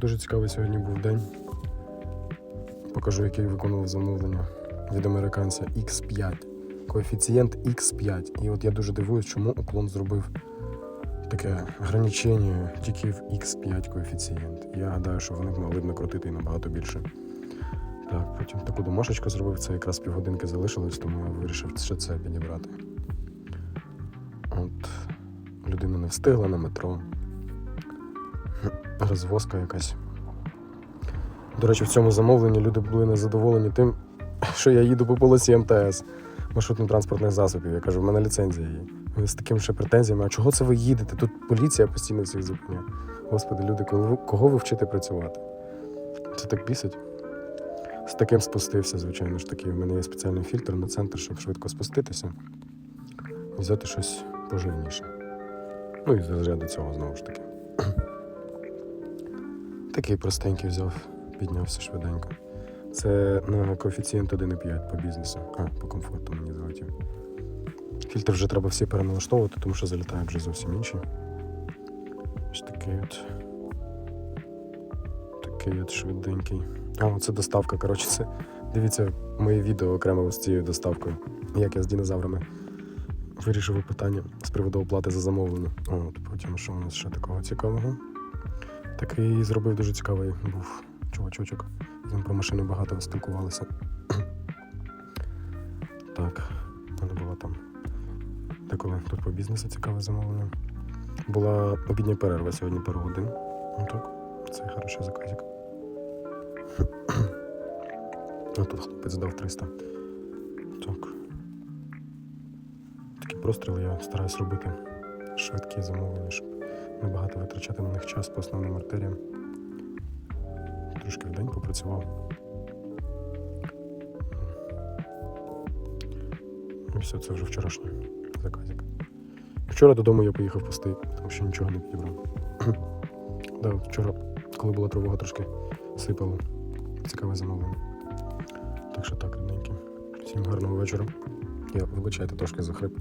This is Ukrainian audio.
Дуже цікавий сьогодні був день. Покажу, який виконував замовлення від американця X5. Коефіцієнт X5. І от я дуже дивуюсь, чому уклон зробив таке ограничення тільки в X5 коефіцієнт. Я гадаю, що вони б могли б накрутити і набагато більше. Так, потім таку домашечку зробив, це якраз півгодинки залишилось, тому я вирішив ще це підібрати. От людина не встигла на метро. Розвозка якась. До речі, в цьому замовленні люди були незадоволені тим, що я їду по полосі МТС маршрутно-транспортних засобів. Я кажу, в мене ліцензія є. Вони з такими ще претензіями, а чого це ви їдете? Тут поліція постійно всіх зупиняє. Господи, люди, кого ви вчите працювати? Це так бісить. З таким спустився, звичайно ж таки. У мене є спеціальний фільтр на центр, щоб швидко спуститися і взяти щось поживніше. Ну і з розряду цього знову ж таки. Такий простенький взяв, піднявся швиденько. Це на коефіцієнт 1,5 по бізнесу. А, по комфорту мені залетів. Фільтр вже треба всі переналаштовувати, тому що залітають вже зовсім інші. Ось такий от. Такий от швиденький. А, це доставка. Коротше, це дивіться моє відео окремо з цією доставкою. Як я з динозаврами вирішив питання з приводу оплати за замовлення. От, потім що у нас ще такого цікавого. Такий зробив дуже цікавий був чувачочок. З ним про машини багато спілкувалися. так, вона була там. Деколи тут по бізнесу цікаве замовлення. Була обідня перерва сьогодні пару годин. Ну так, це хороший заказик. А тут хлопець дав 300. Так. Такі простріли я стараюсь робити швидкі замовлення, щоб не багато витрачати на них час по основним артеріям. Трошки в день попрацював. І все, це вже вчорашній заказик. Вчора додому я поїхав пустий, тому що нічого не підібрав. да, вчора, коли була тривога, трошки сипало. Цікаве замовлення. Так що так, рідненькі. Всім гарного вечора. Я вибачайте, трошки захрип.